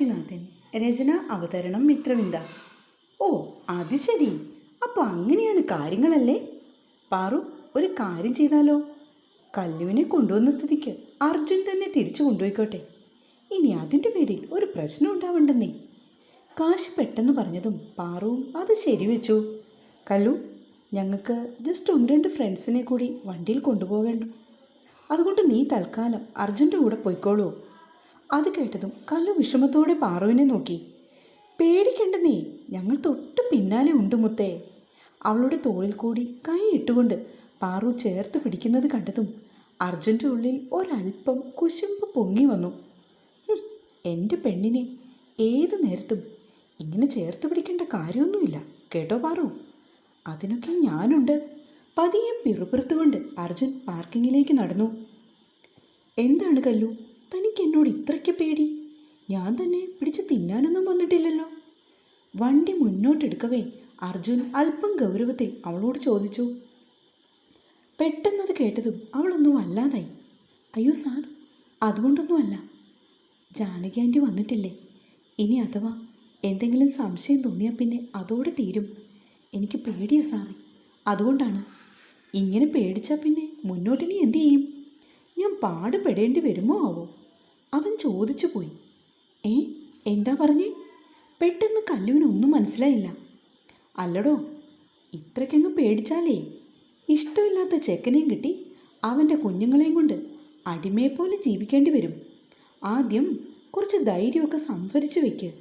കാശിനാഥൻ രചന അവതരണം മിത്രവിന്ദ. ഓ അത് ശരി. അപ്പോൾ അങ്ങനെയാണ് കാര്യങ്ങളല്ലേ? പാറു ഒരു കാര്യം ചെയ്താലോ? കല്ലുവിനെ കൊണ്ടുവന്ന സ്ഥിതിക്ക് അർജുൻ തന്നെ തിരിച്ചു കൊണ്ടുപോയിക്കോട്ടെ. ഇനി അതിന്റെ പേരിൽ ഒരു പ്രശ്നം ഉണ്ടാവണ്ടെന്നേ. കാശ് പെട്ടെന്ന് പറഞ്ഞതും പാറുവും അത് ശരിവെച്ചു. കല്ലു ഞങ്ങൾക്ക് ജസ്റ്റ് ഒന്ന് രണ്ട് ഫ്രണ്ട്സിനെ കൂടി വണ്ടിയിൽ കൊണ്ടുപോകേണ്ടു. അതുകൊണ്ട് നീ തൽക്കാലം അർജുന്റെ കൂടെ പോയിക്കോളൂ. അത് കേട്ടതും കല്ലു വിഷമത്തോടെ പാറുവിനെ നോക്കി. പേടിക്കണ്ട നീ ഞങ്ങൾ തൊട്ട് പിന്നാലെ ഉണ്ട് മുത്തേ. അവളുടെ തോളിൽ കൂടി കൈ ഇട്ടുകൊണ്ട് പാറു ചേർത്ത് പിടിക്കുന്നത് കണ്ടതും അർജന്റെ ഉള്ളിൽ ഒരല്പം കുശുമ്പ് പൊങ്ങി വന്നു. എന്റെ പെണ്ണിനെ ഏത് നേരത്തും ഇങ്ങനെ ചേർത്ത് പിടിക്കേണ്ട കാര്യമൊന്നുമില്ല കേട്ടോ പാറു? അതിനൊക്കെ ഞാനുണ്ട്. പതിയെ പിറുപിറുത്തുകൊണ്ട് അർജുൻ പാർക്കിങ്ങിലേക്ക് നടന്നു. എന്താണ് കല്ലു? തനിക്ക് എന്നോട് ഇത്രയ്ക്ക് പേടി? ഞാൻ തന്നെ പിടിച്ച് തിന്നാനൊന്നും വന്നിട്ടില്ലല്ലോ. വണ്ടി മുന്നോട്ടെടുക്കവേ അർജുൻ അല്പം ഗൗരവത്തിൽ അവളോട് ചോദിച്ചു. പെട്ടെന്നത് കേട്ടതും അവളൊന്നും അല്ലാതായി. അയ്യോ സാർ അതുകൊണ്ടൊന്നുമല്ല. ജാനകി വന്നിട്ടില്ലേ? ഇനി അഥവാ എന്തെങ്കിലും സംശയം തോന്നിയാൽ പിന്നെ അതോടെ തീരും. എനിക്ക് പേടിയാ സാറേ. അതുകൊണ്ടാണ്. ഇങ്ങനെ പേടിച്ചാൽ പിന്നെ മുന്നോട്ടിനി എന്തു ചെയ്യും? ഞാൻ പാടുപെടേണ്ടി വരുമോ ആവോ? അവൻ ചോദിച്ചു പോയി. ഏ എന്താ പറഞ്ഞേ? പെട്ടെന്ന് കല്ലുവിനൊന്നും മനസ്സിലായില്ല. അല്ലടോ ഇത്രയ്ക്കങ്ങ് പേടിച്ചാലേ? ഇഷ്ടമില്ലാത്ത ചെക്കനെയും കിട്ടി അവന്റെ കുഞ്ഞുങ്ങളെയും കൊണ്ട് അടിമയെപ്പോലെ ജീവിക്കേണ്ടി വരും. ആദ്യം കുറച്ച് ധൈര്യമൊക്കെ സംഭരിച്ചു വെക്ക്.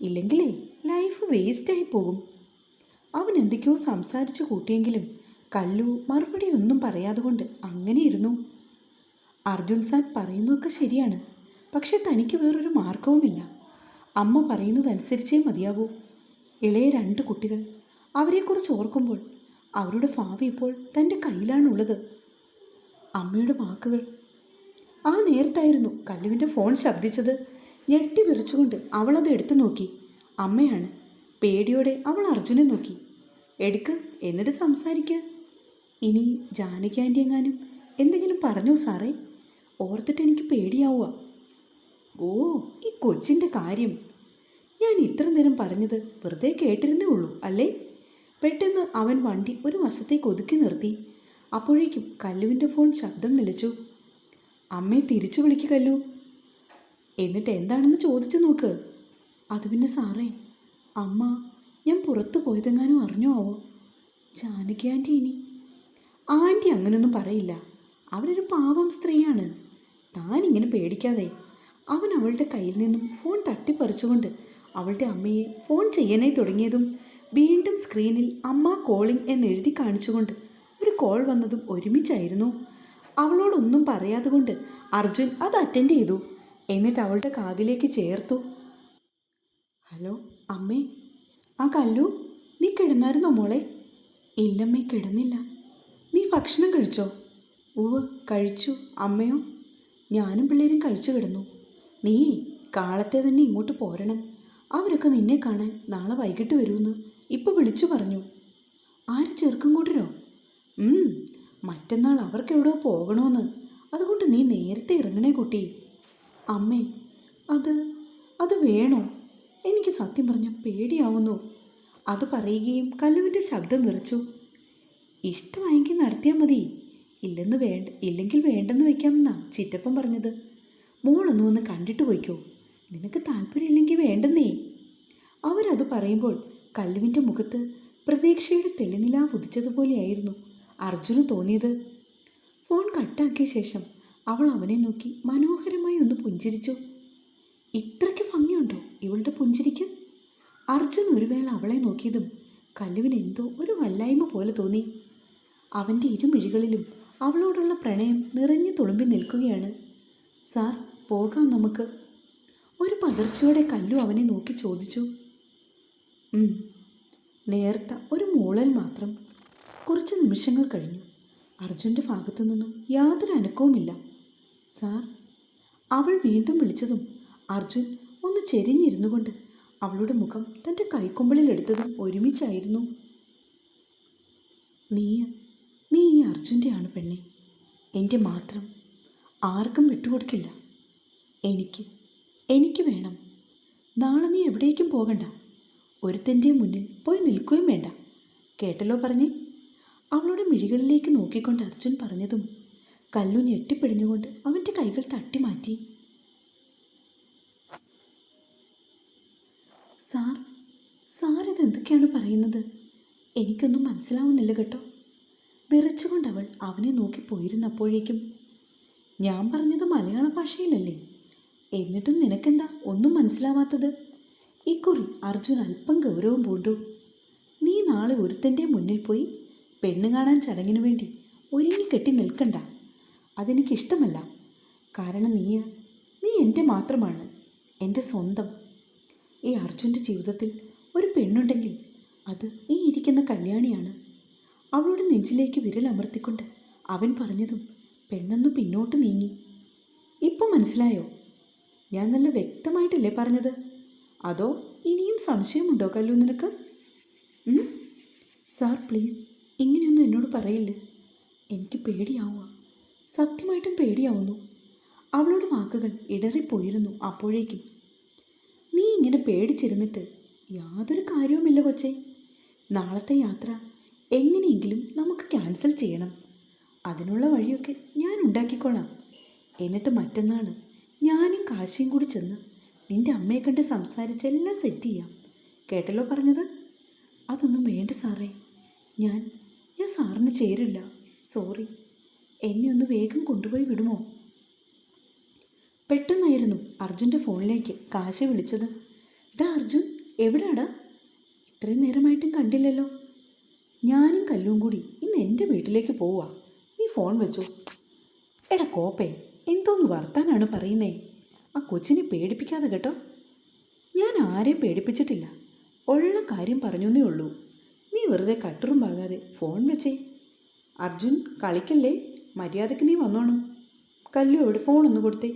ഇല്ലെങ്കിലേ ലൈഫ് വേസ്റ്റായി പോകും. അവൻ എന്തൊക്കെയോ സംസാരിച്ചു കൂട്ടിയെങ്കിലും കല്ലു മറുപടി ഒന്നും പറയാതെ കൊണ്ട് അങ്ങനെ ഇരുന്നു. അർജുൻ സാൻ പറയുന്നതൊക്കെ ശരിയാണ്. പക്ഷേ തനിക്ക് വേറൊരു മാർഗവുമില്ല അമ്മ പറയുന്നതനുസരിച്ചേ മതിയാവൂ. ഇളയ രണ്ട് കുട്ടികൾ. അവരെക്കുറിച്ച് ഓർക്കുമ്പോൾ അവരുടെ ഭാവി ഇപ്പോൾ തന്റെ കയ്യിലാണുള്ളത്. അമ്മയുടെ വാക്കുകൾ. ആ നേരത്തായിരുന്നു കല്ലുവിന്റെ ഫോൺ ശബ്ദിച്ചത്. ഞെട്ടി വിറച്ചുകൊണ്ട് അവളത് എടുത്തു നോക്കി. അമ്മയാണ്. പേടിയോടെ അവൾ അർജുനെ നോക്കി. എടുക്ക് എന്നിട്ട് സംസാരിക്കുക ഇനി ജാനകി ആന്റി എങ്ങാനും എന്തെങ്കിലും പറഞ്ഞോ സാറേ? ഓർത്തിട്ട് എനിക്ക് പേടിയാവുക. ഓ ഈ കൊച്ചിന്റെ കാര്യം. ഞാൻ ഇത്ര നേരം പറഞ്ഞത് വെറുതെ കേട്ടിരുന്നേ ഉള്ളൂ അല്ലേ? പെട്ടെന്ന് അവൻ വണ്ടി ഒരു വശത്തേക്ക് ഒതുക്കി നിർത്തി. അപ്പോഴേക്കും കല്ലുവിന്റെ ഫോൺ ശബ്ദം നിലച്ചു. അമ്മയെ തിരിച്ചു വിളിക്ക് കല്ലു. എന്നിട്ട് എന്താണെന്ന് ചോദിച്ചു നോക്ക്. അത് പിന്നെ സാറേ അമ്മ ഞാൻ പുറത്തു പോയതെങ്ങാനും അറിഞ്ഞോ ആവോ? ജാനകി ആന്റി ഇനി. ആന്റി അങ്ങനെയൊന്നും പറയില്ല. അവരൊരു പാവം സ്ത്രീയാണ്. താനിങ്ങനെ പേടിക്കാതെ അവൻ അവളുടെ കയ്യിൽ നിന്നും ഫോൺ തട്ടിപ്പറിച്ചുകൊണ്ട് അവളുടെ അമ്മയെ ഫോൺ ചെയ്യാനായി തുടങ്ങിയതും വീണ്ടും സ്ക്രീനിൽ അമ്മ കോളിംഗ് എന്നെഴുതി കാണിച്ചുകൊണ്ട് ഒരു കോൾ വന്നതും ഒരുമിച്ചായിരുന്നു. അവളോടൊന്നും പറയാതെ കൊണ്ട് അർജുൻ അത് അറ്റൻഡ് ചെയ്തു. എന്നിട്ട് അവളുടെ കാതിലേക്ക് ചേർത്തു. ഹലോ അമ്മേ ആ കല്ലു നീ കിടന്നായിരുന്നോ മോളെ? ഇല്ലമ്മേ കിടന്നില്ല. നീ ഭക്ഷണം കഴിച്ചോ? ഓ കഴിച്ചു. അമ്മയോ? ഞാനും പിള്ളേരും കഴിച്ചു കിടന്നു. നീ കാലത്തെ തന്നെ ഇങ്ങോട്ട് പോരണം. അവരൊക്കെ നിന്നെ കാണാൻ നാളെ വൈകിട്ട് വരുമെന്ന് ഇപ്പോൾ വിളിച്ചു പറഞ്ഞു. ആര് ചെറുക്കും കൂട്ടരോ? മറ്റന്നാൾ അവർക്ക് എവിടെയോ പോകണമെന്ന് അതുകൊണ്ട് നീ നേരത്തെ ഇറങ്ങണേ കുട്ടി. അമ്മേ അത് അത് വേണോ? എനിക്ക് സത്യം പറഞ്ഞ പേടിയാവുന്നു. അത് പറയുകയും കല്ലുവിന്റെ ശബ്ദം വിറച്ചു. ഇഷ്ടമായെങ്കിൽ നടത്തിയാൽ മതി. ഇല്ലെന്ന് വേണ്ട ഇല്ലെങ്കിൽ വേണ്ടെന്ന് വയ്ക്കാമെന്നാ ചിറ്റപ്പം പറഞ്ഞത്. മോളൊന്ന് ഒന്ന് കണ്ടിട്ട് പോയിക്കോ. നിനക്ക് താല്പര്യമില്ലെങ്കിൽ വേണ്ടെന്നേ. അവരത് പറയുമ്പോൾ കല്ലുവിന്റെ മുഖത്ത് പ്രതീക്ഷയുടെ തെളിനില ഉദിച്ചതുപോലെയായിരുന്നു അർജുന് തോന്നിയത്. ഫോൺ കട്ടാക്കിയ ശേഷം അവൾ അവനെ നോക്കി മനോഹരമായി ഒന്ന് പുഞ്ചിരിച്ചു. ഇത്രയ്ക്ക് ഭംഗിയുണ്ടോ ഇവളുടെ പുഞ്ചിരിക്ക്? അർജുൻ ഒരു വേള അവളെ നോക്കിയതും കല്ലുവിന് എന്തോ ഒരു വല്ലായ്മ പോലെ തോന്നി. അവന്റെ ഇരുമിഴികളിലും അവളോടുള്ള പ്രണയം നിറഞ്ഞു തുളുമ്പി നിൽക്കുകയാണ്. സാർ പോകാം നമുക്ക്. ഒരു പതർച്ചയോടെ കല്ലു അവനെ നോക്കി ചോദിച്ചു. നേർത്ത ഒരു മൂളൽ മാത്രം. കുറച്ച് നിമിഷങ്ങൾ കഴിഞ്ഞു. അർജുന്റെ ഭാഗത്തു നിന്നും യാതൊരു അനക്കവുമില്ല. സാർ അവൾ വീണ്ടും വിളിച്ചതും അർജുൻ ഒന്ന് ചെരിഞ്ഞിരുന്നു കൊണ്ട് അവളുടെ മുഖം തന്റെ കൈക്കുമ്പിളിൽ എടുത്തതും ഒരുമിച്ചായിരുന്നു. നീ നീ ഈ അർജുന്റെയാണ് പെണ്ണെ. എന്റെ മാത്രം ആർക്കും വിട്ടുകൊടുക്കില്ല. എനിക്ക്. എനിക്ക് വേണം. നാളെ നീ എവിടേക്കും പോകണ്ട. ഒരുത്തന്റെ മുന്നിൽ പോയി നിൽക്കുകയും വേണ്ട. കേട്ടല്ലോ പറഞ്ഞേ? അവളുടെ മിഴികളിലേക്ക് നോക്കിക്കൊണ്ട് അർജുൻ പറഞ്ഞതും കല്ലു ഞെട്ടിപ്പിടിഞ്ഞുകൊണ്ട് അവന്റെ കൈകൾ തട്ടി മാറ്റി. സാർ സാർ ഇതെന്തൊക്കെയാണ് പറയുന്നത്? എനിക്കൊന്നും മനസ്സിലാവുന്നില്ല കേട്ടോ. വിറച്ചുകൊണ്ട് അവൾ അവനെ നോക്കി പോയിരുന്നപ്പോഴേക്കും ഞാൻ പറഞ്ഞത് മലയാള ഭാഷയിലല്ലേ? എന്നിട്ടും നിനക്കെന്താ ഒന്നും മനസ്സിലാവാത്തത്? ഇക്കുറി അർജുൻ അല്പം ഗൗരവം പൂണ്ടു. നീ നാളെ ഒരുത്തന്റെ മുന്നിൽ പോയി പെണ്ണ് കാണാൻ ചടങ്ങിനു വേണ്ടി ഒരുങ്ങി കെട്ടി നിൽക്കണ്ട. അതെനിക്കിഷ്ടമല്ല. കാരണം നീ നീ എന്റെ മാത്രമാണ്. എന്റെ സ്വന്തം. ഈ അർജുന്റെ ജീവിതത്തിൽ ഒരു പെണ്ണുണ്ടെങ്കിൽ അത് ഈ ഇരിക്കുന്ന കല്യാണിയാണ്. അവളുടെ നെഞ്ചിലേക്ക് വിരലമർത്തിക്കൊണ്ട് അവൻ പറഞ്ഞതും പെണ്ണൊന്ന് പിന്നോട്ട് നീങ്ങി. ഇപ്പം മനസ്സിലായോ? ഞാൻ നല്ല വ്യക്തമായിട്ടല്ലേ പറഞ്ഞത്? അതോ ഇനിയും സംശയമുണ്ടോ കല്ലു നിനക്ക്? സാർ പ്ലീസ് ഇങ്ങനെയൊന്നും എന്നോട് പറയില്ല? എനിക്ക് പേടിയാവുക. സത്യമായിട്ടും പേടിയാവുന്നു. അവളുടെ വാക്കുകൾ ഇടറിപ്പോയിരുന്നു അപ്പോഴേക്കും. നീ ഇങ്ങനെ പേടിച്ചിരുന്നിട്ട് യാതൊരു കാര്യവുമില്ല കൊച്ചേ. നാളത്തെ യാത്ര എങ്ങനെയെങ്കിലും നമുക്ക് ക്യാൻസൽ ചെയ്യണം. അതിനുള്ള വഴിയൊക്കെ ഞാൻ ഉണ്ടാക്കിക്കോളാം. എന്നിട്ട് മറ്റന്നാൾ ഞാനും കാശിയും കൂടി ചെന്ന് നിന്റെ അമ്മയെ കണ്ട് സംസാരിച്ച് എല്ലാം സെറ്റ് ചെയ്യാം. കേട്ടല്ലോ പറഞ്ഞത്? അതൊന്നും വേണ്ട സാറേ. ഞാൻ ഞാൻ സാറിന് ചേരില്ല. സോറി എന്നെ ഒന്ന് വേഗം കൊണ്ടുപോയി വിടുമോ? പെട്ടെന്നായിരുന്നു അർജുന്റെ ഫോണിലേക്ക് കാശി വിളിച്ചത്. ഡാ അർജുൻ എവിടാടാ? ഇത്രയും നേരമായിട്ടും കണ്ടില്ലല്ലോ. ഞാനും കല്ലും കൂടി ഇന്ന് എന്റെ വീട്ടിലേക്ക് പോവാ. നീ ഫോൺ വെച്ചോ. എടാ കോപ്പേ എന്തോന്ന് വർത്താനാണ് പറയുന്നേ? ആ കൊച്ചിനെ പേടിപ്പിക്കാതെ കേട്ടോ. ഞാൻ ആരെയും പേടിപ്പിച്ചിട്ടില്ല. ഉള്ള കാര്യം പറഞ്ഞേ ഉള്ളൂ. നീ വെറുതെ കട്ടറും പാകാതെ ഫോൺ വെച്ചേ. അർജുൻ കളിക്കല്ലേ? മര്യാദയ്ക്ക് നീ വന്നോണം. കല്ലു എവിടെ ഫോൺ ഒന്ന് കൊടുത്തേ.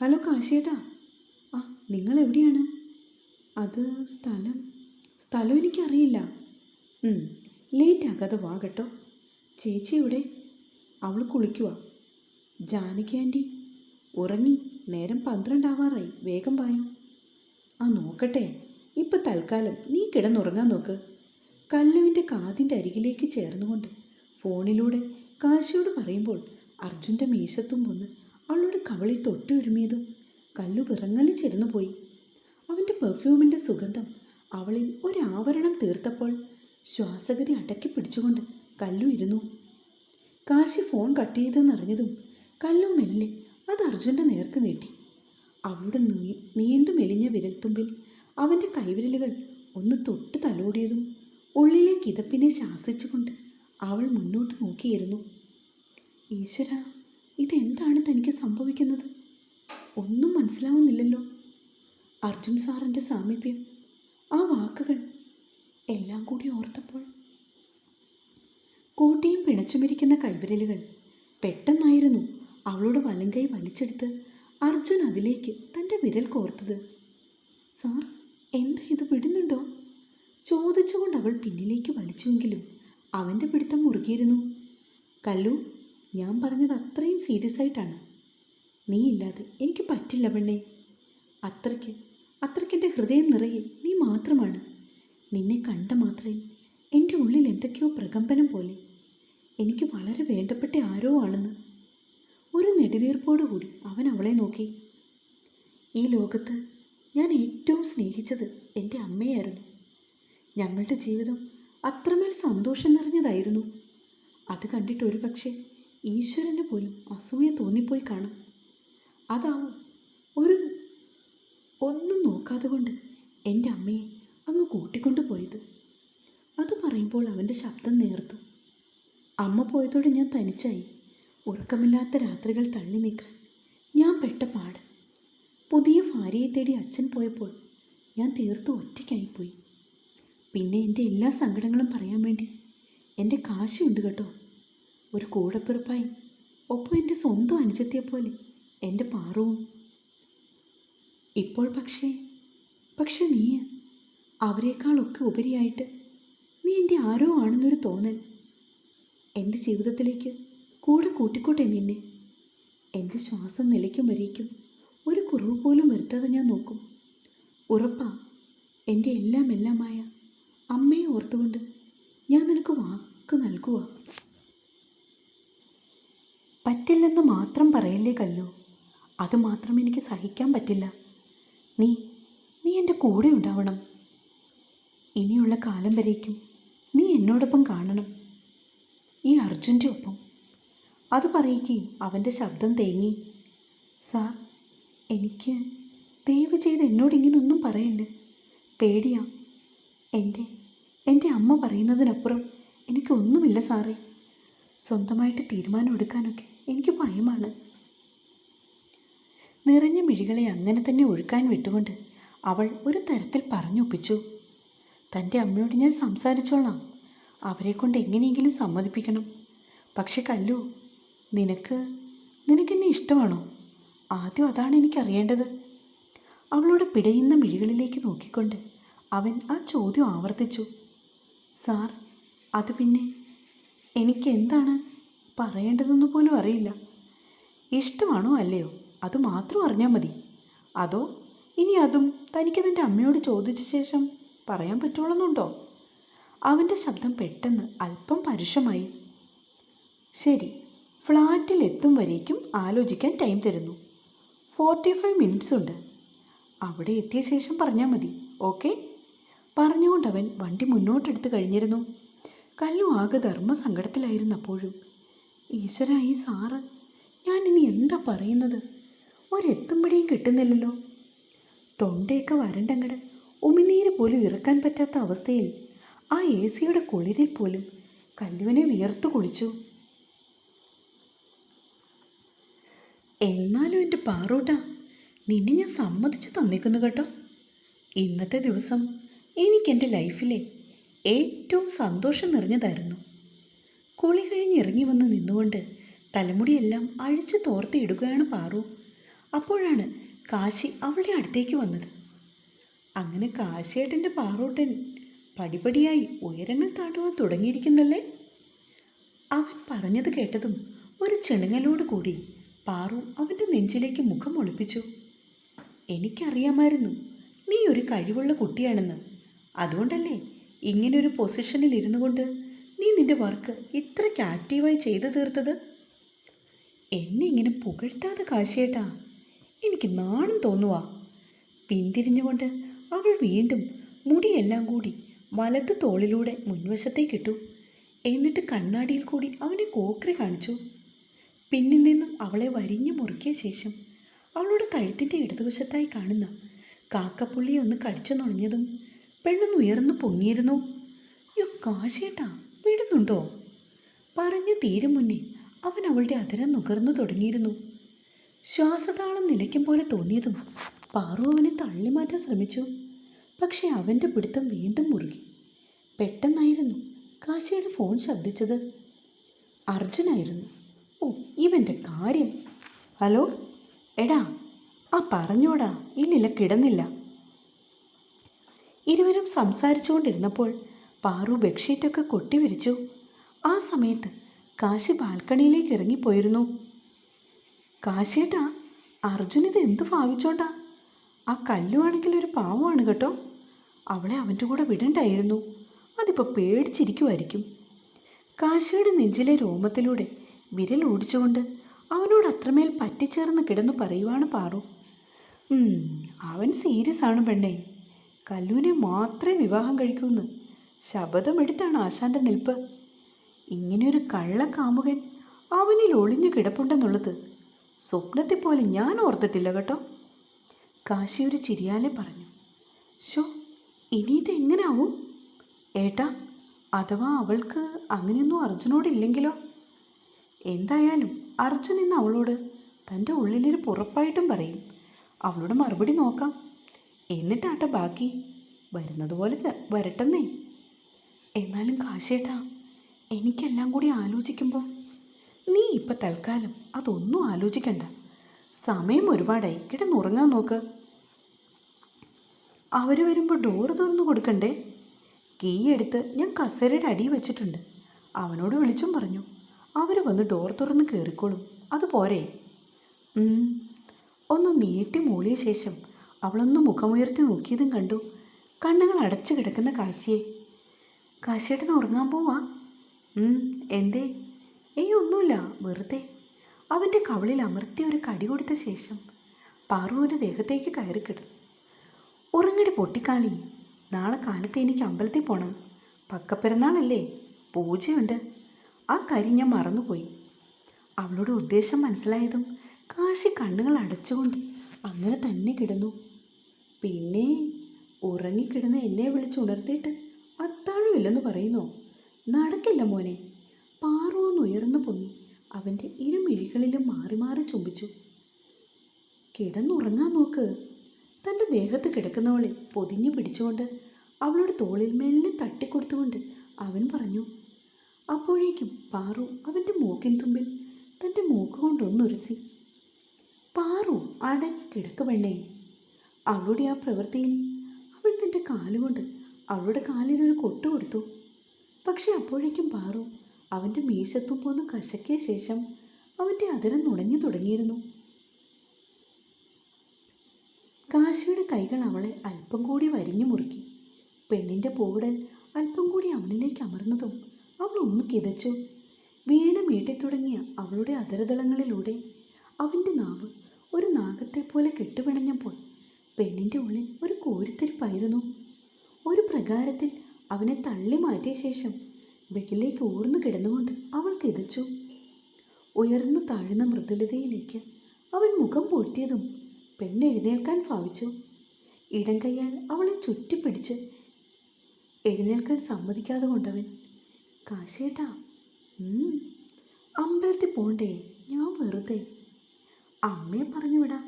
ഹലോ കാശിയേട്ടാ. ആ നിങ്ങൾ എവിടെയാണ്? അത് സ്ഥലം. സ്ഥലം എനിക്കറിയില്ല. ലേറ്റ് ആകാതെ വാ കേട്ടോ. ചേച്ചി എവിടെ? അവൾ കുളിക്കുക ജാനകി ആന്റി ഉറങ്ങി. നേരം പന്ത്രണ്ടാവാറായി. വേഗം പായോ ആ നോക്കട്ടെ. ഇപ്പം തൽക്കാലം നീ കിടന്നുറങ്ങാൻ നോക്ക്. കല്ലുവിന്റെ കാതിന്റെ അരികിലേക്ക് ചേർന്നുകൊണ്ട് ഫോണിലൂടെ കാശിയോട് പറയുമ്പോൾ അർജുന്റെ മീശത്തും വന്ന് അവളുടെ കവളി തൊട്ടി ഒരുമിയതും കല്ലു വിറങ്ങലിച്ചിരുന്നു പോയി അവന്റെ പെർഫ്യൂമിന്റെ സുഗന്ധം അവളിൽ ഒരാവരണം തീർത്തപ്പോൾ ശ്വാസഗതി അടക്കി പിടിച്ചുകൊണ്ട് കല്ലു ഇരുന്നു. കാശി ഫോൺ കട്ട് ചെയ്തെന്നറിഞ്ഞതും കല്ലു മെല്ലെ അത് അർജുന്റെ നേർക്ക് നീട്ടി. അവളുടെ നീണ്ടു മെലിഞ്ഞ വിരൽത്തുമ്പിൽ അവന്റെ കൈവിരലുകൾ ഒന്ന് തൊട്ട് തലോടിയതും ഉള്ളിലെ കിതപ്പിനെ ശാസിച്ചുകൊണ്ട് അവൾ മുന്നോട്ട് നോക്കിയിരുന്നു. ഈശ്വര ഇതെന്താണ് തനിക്ക് സംഭവിക്കുന്നത്? ഒന്നും മനസ്സിലാവുന്നില്ലല്ലോ. അർജുൻ സാറിന്റെ സാമീപ്യം ആ വാക്കുകൾ എല്ലാം കൂടി ഓർത്തപ്പോൾ. കൂട്ടിയും പിണച്ചുമിരിക്കുന്ന കൈവിരലുകൾ പെട്ടെന്നായിരുന്നു അവളുടെ കൈ വലിച്ചെടുത്ത് അർജുൻ അതിലേക്ക് തന്റെ വിരൽ കോർത്തത്. സാർ എന്താ ഇത് വിടുന്നുണ്ടോ? ചോദിച്ചുകൊണ്ട് അവൾ പിന്നിലേക്ക് വലിച്ചുവെങ്കിലും അവന്റെ പിടുത്തം മുറുകിയിരുന്നു. കല്ലു ഞാൻ പറഞ്ഞത് അത്രയും സീരിയസ് ആയിട്ടാണ്. നീ ഇല്ലാതെ എനിക്ക് പറ്റില്ല പെണ്ണേ. അത്രയ്ക്ക് അത്രയ്ക്ക് എന്റെ ഹൃദയം നിറയെ നീ മാത്രമാണ്. നിന്നെ കണ്ട മാത്രയിൽ എന്റെ ഉള്ളിൽ എന്തൊക്കെയോ പ്രകമ്പനം പോലെ. എനിക്ക് വളരെ വേണ്ടപ്പെട്ട ആരോ ആണെന്ന് ഒരു നെടുവീർപ്പോടുകൂടി അവൻ അവളെ നോക്കി. ഈ ലോകത്ത് ഞാൻ ഏറ്റവും സ്നേഹിച്ചത് എന്റെ അമ്മയായിരുന്നു. ഞങ്ങളുടെ ജീവിതം അത്രമേൽ സന്തോഷം നിറഞ്ഞതായിരുന്നു. അത് കണ്ടിട്ട് ഒരു പക്ഷേ ഈശ്വരന് പോലും അസൂയ തോന്നിപ്പോയി കാണും. അതാവും ഒരു ഒന്നും നോക്കാതെ കൊണ്ട് എന്റെ അമ്മയെ അങ്ങ് കൂട്ടിക്കൊണ്ടു പോയത്. അത് പറയുമ്പോൾ അവന്റെ ശബ്ദം നേർത്തു. അമ്മ പോയതോടെ ഞാൻ തനിച്ചായി. ഉറക്കമില്ലാത്ത രാത്രികൾ തള്ളി നീക്കാൻ ഞാൻ പെട്ട പാട്. പുതിയ ഭാര്യയെ തേടി അച്ഛൻ പോയപ്പോൾ ഞാൻ തീർത്തും ഒറ്റയ്ക്കായിപ്പോയി. പിന്നെ എന്റെ എല്ലാ സങ്കടങ്ങളും പറയാൻ വേണ്ടി എന്റെ കാശുണ്ട് കേട്ടോ. ഒരു കൂടപ്പിറപ്പായി ഒപ്പം എന്റെ സ്വന്തം അനുജത്തിയെ പോലെ എന്റെ പാറവും. ഇപ്പോൾ പക്ഷേ പക്ഷെ നീ അവരെക്കാളൊക്കെ ഉപരിയായിട്ട് നീ എന്റെ ആരോ ആണെന്നൊരു തോന്നൽ എന്റെ ജീവിതത്തിലേക്ക് കൂടെ കൂട്ടിക്കോട്ടെ നിന്നെ. എന്റെ ശ്വാസം നിലയ്ക്കും വരേക്കും. ഒരു കുറവ് പോലും വരുത്താതെ ഞാൻ നോക്കും. ഉറപ്പാ എന്റെ എല്ലാം എല്ലാമായ അമ്മയെ ഓർത്തുകൊണ്ട് ഞാൻ നിനക്ക് വാക്ക് നൽകുക പറ്റില്ലെന്ന് മാത്രം പറയല്ലേ കല്ലു. അത് മാത്രം എനിക്ക് സഹിക്കാൻ പറ്റില്ല. നീ നീ എന്റെ കൂടെ ഉണ്ടാവണം. ഇനിയുള്ള കാലം വരേക്കും നീ എന്നോടൊപ്പം കാണണം. ഈ അർജുന്റെ ഒപ്പം അത് പറയുകയും അവന്റെ ശബ്ദം തേങ്ങി. സാർ എനിക്ക് ദയവ് ചെയ്ത് എന്നോട് ഇങ്ങനൊന്നും പറയല്ലേ? പേടിയാ. എന്റെ എന്റെ അമ്മ പറയുന്നതിനപ്പുറം എനിക്കൊന്നുമില്ല സാറേ. സ്വന്തമായിട്ട് തീരുമാനം എടുക്കാനൊക്കെ എനിക്ക് ഭയമാണ്. നിറഞ്ഞ മിഴികളെ അങ്ങനെ തന്നെ ഒഴുക്കാൻ വിട്ടുകൊണ്ട് അവൾ ഒരു തരത്തിൽ പറഞ്ഞൊപ്പിച്ചു. തന്റെ അമ്മയോട് ഞാൻ സംസാരിച്ചോളാം. അവരെക്കൊണ്ട് എങ്ങനെയെങ്കിലും സമ്മതിപ്പിക്കണം. പക്ഷെ കല്ലു നിനക്ക് നിനക്കെന്നെ ഇഷ്ടമാണോ? ആദ്യം അതാണ് എനിക്കറിയേണ്ടത്. അവളുടെ പിടയുന്ന മിഴികളിലേക്ക് നോക്കിക്കൊണ്ട് അവൻ ആ ചോദ്യം ആവർത്തിച്ചു. സാർ അത് പിന്നെ എനിക്ക് എന്താണ് പറയേണ്ടതെന്ന് പോലും അറിയില്ല. ഇഷ്ടമാണോ അല്ലയോ? അത് മാത്രം അറിഞ്ഞാൽ മതി. അതോ ഇനി അതും തനിക്ക് തന്റെ അമ്മയോട് ചോദിച്ച ശേഷം പറയാൻ പറ്റുള്ളൂന്നുണ്ടോ അവന്റെ ശബ്ദം പെട്ടെന്ന് അല്പം പരുഷമായി. ശരി ഫ്ലാറ്റിൽ എത്തും വരേക്കും ആലോചിക്കാൻ ടൈം തരുന്നു. ഫോർട്ടി ഫൈവ് മിനിറ്റ്സ് ഉണ്ട് അവിടെ എത്തിയ ശേഷം പറഞ്ഞാൽ മതി ഓക്കെ? പറഞ്ഞുകൊണ്ടവൻ വണ്ടി മുന്നോട്ടെടുത്ത് കഴിഞ്ഞിരുന്നു. കല്ലു ആകെ ധർമ്മസങ്കടത്തിലായിരുന്നപ്പോഴും. ഈശ്വര ഈ സാറ് ഞാൻ ഇനി എന്താ പറയുന്നത്? ഒരെത്തുമ്പടിയും കിട്ടുന്നില്ലല്ലോ. തൊണ്ടയൊക്കെ വരണ്ടങ്ങട് ഉമിനീര് പോലും ഇറക്കാൻ പറ്റാത്ത അവസ്ഥയിൽ ആ എ സിയുടെ കുളിരിൽ പോലും കല്ലുവിനെ വിയർത്തു കുളിച്ചു. എന്നാലും എന്റെ പാറൂട്ടാ നിന്നെ ഞാൻ സമ്മതിച്ച് തന്നേക്കുന്നു കേട്ടോ. ഇന്നത്തെ ദിവസം എനിക്ക് എന്റെ ലൈഫിലെ ഏറ്റവും സന്തോഷം നിറഞ്ഞതായിരുന്നു. കുളി കഴിഞ്ഞ് ഇറങ്ങി വന്ന് നിന്നുകൊണ്ട് തലമുടിയെല്ലാം അഴിച്ചു തോർത്തിയിടുകയാണ് പാറു. അപ്പോഴാണ് കാശി അവളുടെ അടുത്തേക്ക് വന്നത്. അങ്ങനെ കാശിയേട്ടന്റെ പാറൂട്ടൻ പടിപടിയായി ഉയരങ്ങൾ താണ്ടുവാൻ തുടങ്ങിയിരിക്കുന്നല്ലേ? അവൻ പറഞ്ഞത് കേട്ടതും ഒരു ചെണുങ്ങലോട് കൂടി പാറു അവന്റെ നെഞ്ചിലേക്ക് മുഖം ഒളിപ്പിച്ചു. എനിക്കറിയാമായിരുന്നു നീ ഒരു കഴിവുള്ള കുട്ടിയാണെന്ന്. അതുകൊണ്ടല്ലേ ഇങ്ങനൊരു പൊസിഷനിൽ ഇരുന്നു കൊണ്ട് നീ നിന്റെ വർക്ക് ഇത്രയ്ക്ക് ആക്റ്റീവായി ചെയ്തു തീർത്തത്? എന്നെ ഇങ്ങനെ പുകഴ്ത്താതെ കാശിയേട്ടാ എനിക്ക് നാണം തോന്നുവാ. പിന്തിരിഞ്ഞുകൊണ്ട് അവൾ വീണ്ടും മുടിയെല്ലാം കൂടി വലത്ത് തോളിലൂടെ മുൻവശത്തേക്കിട്ടു. എന്നിട്ട് കണ്ണാടിയിൽ കൂടി അവനെ കോക്രി കാണിച്ചു. പിന്നിൽ നിന്നും അവളെ വരിഞ്ഞു മുറുക്കിയ ശേഷം അവളുടെ കഴുത്തിന്റെ ഇടതുവശത്തായി കാണുന്ന കാക്കപ്പുള്ളിയെ ഒന്ന് കടിച്ചു നുണഞ്ഞതും പെണ്ണൊന്ന് ഉയർന്നു പൊങ്ങിയിരുന്നു. യോ കാശേട്ടാ വിടുന്നുണ്ടോ? പറഞ്ഞു തീരും മുന്നേ അവൻ അവളുടെ അതിരം നുകർന്നു തുടങ്ങിയിരുന്നു. ശ്വാസതാളം നിലയ്ക്കും പോലെ തോന്നിയതും പാറു അവനെ തള്ളിമാറ്റാൻ ശ്രമിച്ചു. പക്ഷേ അവന്റെ പിടുത്തം വീണ്ടും മുറുകി. പെട്ടെന്നായിരുന്നു കാശിയുടെ ഫോൺ ശബ്ദിച്ചത്. അർജുനായിരുന്നു. ഓ ഇവന്റെ കാര്യം. ഹലോ? എടാ ആ പറഞ്ഞോടാ ഇല്ലില്ല കിടന്നില്ല. ഇരുവരും സംസാരിച്ചുകൊണ്ടിരുന്നപ്പോൾ പാറു ബെഡ്ഷീറ്റൊക്കെ കൊട്ടിവിരിച്ചു. ആ സമയത്ത് കാശി ബാൽക്കണിയിലേക്ക് ഇറങ്ങിപ്പോയിരുന്നു. കാശിയേട്ടാ അർജുൻ ഇത് എന്ത് ഭാവിച്ചോണ്ടാ? ആ കല്ലുവാണെങ്കിൽ ഒരു പാവമാണ് കേട്ടോ. അവളെ അവന്റെ കൂടെ വിടണ്ടായിരുന്നു. അതിപ്പോൾ പേടിച്ചിരിക്കുമായിരിക്കും കാശിയുടെ നെഞ്ചിലെ രോമത്തിലൂടെ വിരൽ ഓടിച്ചുകൊണ്ട് അവനോട് അത്രമേൽ പറ്റിച്ചേർന്ന് കിടന്നു പറയുവാണ് പാറു. "ഉം, അവൻ സീരിയസ് ആണ് പെണ്ണേ. കല്ലുവിനെ മാത്രമേ വിവാഹം കഴിക്കൂന്ന്. ശബദമെടുത്താണ് ആശാന്റെ നിൽപ്പ്. ഇങ്ങനെയൊരു കള്ളക്കാമുകൻ അവനിൽ ഒളിഞ്ഞു കിടപ്പുണ്ടെന്നുള്ളത് സ്വപ്നത്തെ പോലെ ഞാൻ ഓർത്തിട്ടില്ല കേട്ടോ. കാശി ഒരു ചിരിയാലെ പറഞ്ഞു. ഷോ ഇനി ഇത് എങ്ങനാവും? ഏട്ടാ അഥവാ അവൾക്ക് അങ്ങനെയൊന്നും അർജുനോടില്ലെങ്കിലോ? എന്തായാലും അർജുൻ ഇന്ന് അവളോട് തന്റെ ഉള്ളിലൊരു പുറപ്പായിട്ടും പറയും. അവളോട് മറുപടി നോക്കാം. എന്നിട്ടാട്ട ബാക്കി. വരുന്നതുപോലെ വരട്ടെന്നേ. എന്നാലും കാശേട്ടാ എനിക്കെല്ലാം കൂടി ആലോചിക്കുമ്പോൾ. നീ ഇപ്പം തൽക്കാലം അതൊന്നും ആലോചിക്കണ്ട. സമയം ഒരുപാടായി. കിടന്നുറങ്ങാൻ നോക്ക്. അവർ വരുമ്പോൾ ഡോറ് തുറന്നു കൊടുക്കണ്ടേ? കീ ഞാൻ കസേരയുടെ അടിയിൽ വെച്ചിട്ടുണ്ട്. അവനോട് വിളിച്ചും പറഞ്ഞു. അവർ വന്ന് ഡോർ തുറന്ന് കയറിക്കോളും അത് പോരെ. ഒന്ന് നീട്ടി മൂളിയ ശേഷം അവളൊന്ന് മുഖമുയർത്തി നോക്കിയതും കണ്ടു. കണ്ണുകൾ അടച്ചു കിടക്കുന്ന കാശിയെ. കാശിയേട്ടൻ ഉറങ്ങാൻ പോവാ. എന്തേ? ഏയ് ഒന്നുമില്ല. വെറുതെ. അവന്റെ കവളിൽ അമർത്തി ഒരു കടി കൊടുത്ത ശേഷം പാറുവിന്റെ ദേഹത്തേക്ക് കയറി കിടന്നു. ഉറങ്ങടി പൊട്ടിക്കാളി. നാളെ കാലത്ത് എനിക്ക് അമ്പലത്തിൽ പോകണം പക്കപ്പെരുന്നാളല്ലേ? പൂജയുണ്ട്. ആ കാര്യം ഞാൻ മറന്നുപോയി. അവളുടെ ഉദ്ദേശം മനസ്സിലായതും കാശി കണ്ണുകൾ അടച്ചുകൊണ്ട് അങ്ങനെ തന്നെ കിടന്നു. പിന്നെ ഉറങ്ങിക്കിടന്ന് എന്നെ വിളിച്ചുണർത്തിയിട്ട് അത്താഴമില്ലെന്ന് പറയുന്നോ? നടക്കില്ല മോനെ. പാറുവെന്ന് ഉയർന്നു പൊങ്ങി അവന്റെ ഇരുമിഴികളിലും മാറി മാറി ചുംബിച്ചു. കിടന്നുറങ്ങാൻ നോക്ക്. തന്റെ ദേഹത്ത് കിടക്കുന്നവളെ പൊതിഞ്ഞു പിടിച്ചുകൊണ്ട് അവളുടെ തോളിൽ മെല്ലെ തട്ടിക്കൊടുത്തുകൊണ്ട് അവൻ പറഞ്ഞു അപ്പോഴേക്കും പാറു അവന്റെ മൂക്കിൻ തുമ്പിൽ തന്റെ മൂക്ക് കൊണ്ടൊന്നുരസി പാറു അടങ്ങി കിടക്ക് പെണ്ണേ. അവളുടെ ആ പ്രവൃത്തിയിൽ അവൻ തന്റെ കാലുകൊണ്ട് അവളുടെ കാലിനൊരു കൊട്ടു കൊടുത്തു. പക്ഷെ അപ്പോഴേക്കും പാറു അവന്റെ മീശത്തുമ്പോന്ന് കശക്കിയ ശേഷം അവന്റെ അതിരം നുണഞ്ഞു തുടങ്ങിയിരുന്നു. കാശിയുടെ കൈകൾ അവളെ അല്പം കൂടി വരിഞ്ഞു മുറുക്കി. പെണ്ണിന്റെ പോവിടൽ അല്പം കൂടി അവനിലേക്ക് അമർന്നതും അവൾ ഒന്ന് കിതച്ചു. വീണ മീട്ടിത്തുടങ്ങിയ അവളുടെ അതരതളങ്ങളിലൂടെ അവന്റെ നാവ് ഒരു നാഗത്തെ പോലെ കെട്ടുപിണഞ്ഞപ്പോൾ പെണ്ണിന്റെ ഉള്ളിൽ ഒരു കോരിത്തെരിപ്പായിരുന്നു. ഒരു പ്രകാരത്തിൽ അവനെ തള്ളി മാറ്റിയ ശേഷം ബെഡിലേക്ക് ഊർന്നു കിടന്നുകൊണ്ട് അവൾ കിതച്ചു. ഉയർന്നു താഴ്ന്ന മൃദുലതയിലേക്ക് അവൻ മുഖം പൂഴ്ത്തിയതും പെണ്ണ് എഴുന്നേൽക്കാൻ ഭാവിച്ചു. ഇടം കൈയാൽ അവളെ ചുറ്റിപ്പിടിച്ച് എഴുന്നേൽക്കാൻ സമ്മതിക്കാതെ കൊണ്ടവൻ കാശേട്ടാ അമ്പലത്തിൽ പോണ്ടേ ഞാൻ വെറുതെ. അമ്മയെ പറഞ്ഞു വിടാം.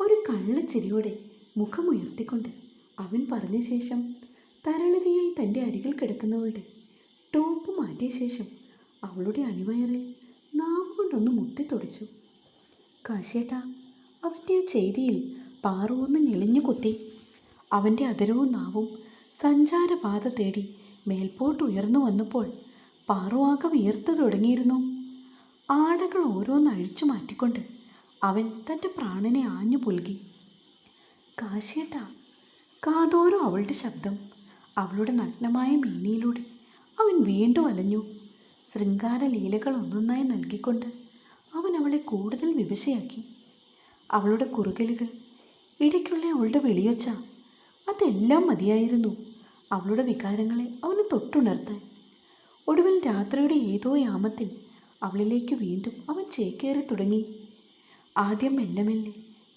ഒരു കള്ളച്ചിരിയോടെ മുഖമുയർത്തിക്കൊണ്ട് അവൻ പറഞ്ഞ ശേഷം തരളിതയായി തന്റെ അരികിൽ കിടക്കുന്നവളുടെ ടോപ്പ് മാറ്റിയ ശേഷം അവളുടെ അണിവയറിൽ നാവ് കൊണ്ടൊന്ന് മുത്തി കാശേട്ടാ അവന്റെ ആ ചെയ്തിയിൽ പാറുവൊന്ന് ഞെളിഞ്ഞു കുത്തി. അവന്റെ അതിരവും നാവും സഞ്ചാരപാത തേടി മേൽപോട്ട് ഉയർന്നു വന്നപ്പോൾ പാറുവാക വിയർത്തു തുടങ്ങിയിരുന്നു. ആടകൾ ഓരോന്ന് അഴിച്ചു മാറ്റിക്കൊണ്ട് അവൻ തന്റെ പ്രാണനെ ആഞ്ഞു പുൽകി കാശേട്ട കാതോരം അവളുടെ ശബ്ദം. അവളുടെ നഗ്നമായ മേനിയിലൂടെ അവൻ വീണ്ടും അലഞ്ഞു. ശൃംഗാര ലീലകൾ ഒന്നൊന്നായി നൽകിക്കൊണ്ട് അവൻ അവളെ കൂടുതൽ വിവശയാക്കി. അവളുടെ കുറുകലുകൾ ഇടയ്ക്കുള്ള അവളുടെ വെളിയൊച്ച അതെല്ലാം മതിയായിരുന്നു. അവളുടെ വികാരങ്ങളെ അവന് തൊട്ടുണർത്താൻ. ഒടുവിൽ രാത്രിയുടെ ഏതോ യാമത്തിൽ അവളിലേക്ക് വീണ്ടും അവൻ ചേക്കേറി തുടങ്ങി. ആദ്യം മെല്ലെ മെല്ലെ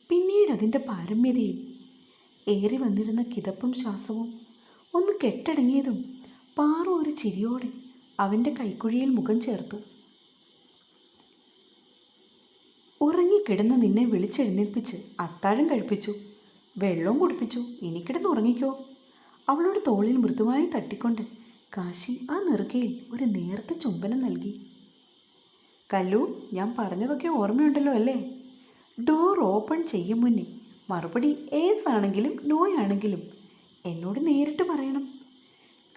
പിന്നീട് അതിന്റെ പാരമ്യതയിൽ. ഏറി വന്നിരുന്ന കിതപ്പും ശ്വാസവും ഒന്ന് കെട്ടടങ്ങിയതും പാറ ഒരു ചിരിയോടെ അവന്റെ കൈക്കുഴിയിൽ മുഖം ചേർത്തു. ഉറങ്ങിക്കിടന്ന് നിന്നെ വിളിച്ചെഴുന്നേൽപ്പിച്ച് അത്താഴം കഴിപ്പിച്ചു. വെള്ളവും കുടിപ്പിച്ചു. ഇനി കിടന്ന് ഉറങ്ങിക്കോ. അവളുടെ തോളിൽ മൃദുവായി തട്ടിക്കൊണ്ട് കാശി ആ നെറുകയിൽ ഒരു നേർത്ത ചുംബനം നൽകി. കല്ലു ഞാൻ പറഞ്ഞതൊക്കെ ഓർമ്മയുണ്ടല്ലോ അല്ലേ? ഡോർ ഓപ്പൺ ചെയ്യും മുന്നേ മറുപടി ഏസ് ആണെങ്കിലും നോ ആണെങ്കിലും എന്നോട് നേരിട്ട് പറയണം.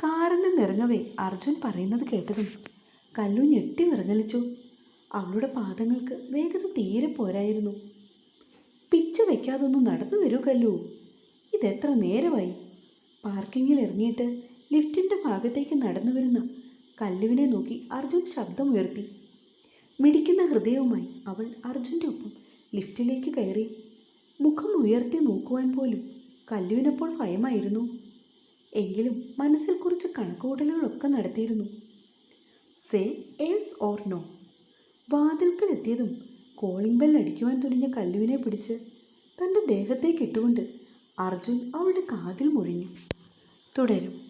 കാറിന് നിറങ്ങവേ അർജുൻ പറയുന്നത് കേട്ടതും കല്ലു ഞെട്ടി വിറങ്ങലിച്ചു. അവളുടെ പാദങ്ങൾക്ക് വേഗത തീരെ പോരായിരുന്നു. പിച്ച വയ്ക്കാതൊന്നും നടന്നു വരൂ കല്ലു. ഇതെത്ര നേരമായി? പാർക്കിങ്ങിൽ ഇറങ്ങിയിട്ട് ലിഫ്റ്റിന്റെ ഭാഗത്തേക്ക് നടന്നു വരുന്ന കല്ലുവിനെ നോക്കി അർജുൻ ശബ്ദമുയർത്തി. മിടിക്കുന്ന ഹൃദയവുമായി അവൾ അർജുന്റെ ഒപ്പം ലിഫ്റ്റിലേക്ക് കയറി. മുഖം ഉയർത്തി നോക്കുവാൻ പോലും കല്ലുവിനപ്പോൾ ഭയമായിരുന്നു. എങ്കിലും മനസ്സിൽ കുറച്ച് കണക്കുകൂട്ടലുകളൊക്കെ നടത്തിയിരുന്നു. Say yes or no? വാതിൽക്കലെത്തിയതും calling bell അടിക്കുവാൻ തുനിഞ്ഞ കല്ലുവിനെ പിടിച്ച് തന്റെ ദേഹത്തേക്ക് ഇട്ടുകൊണ്ട് അർജുൻ അവളുടെ കാതിൽ മുഴിഞ്ഞു തുടരും.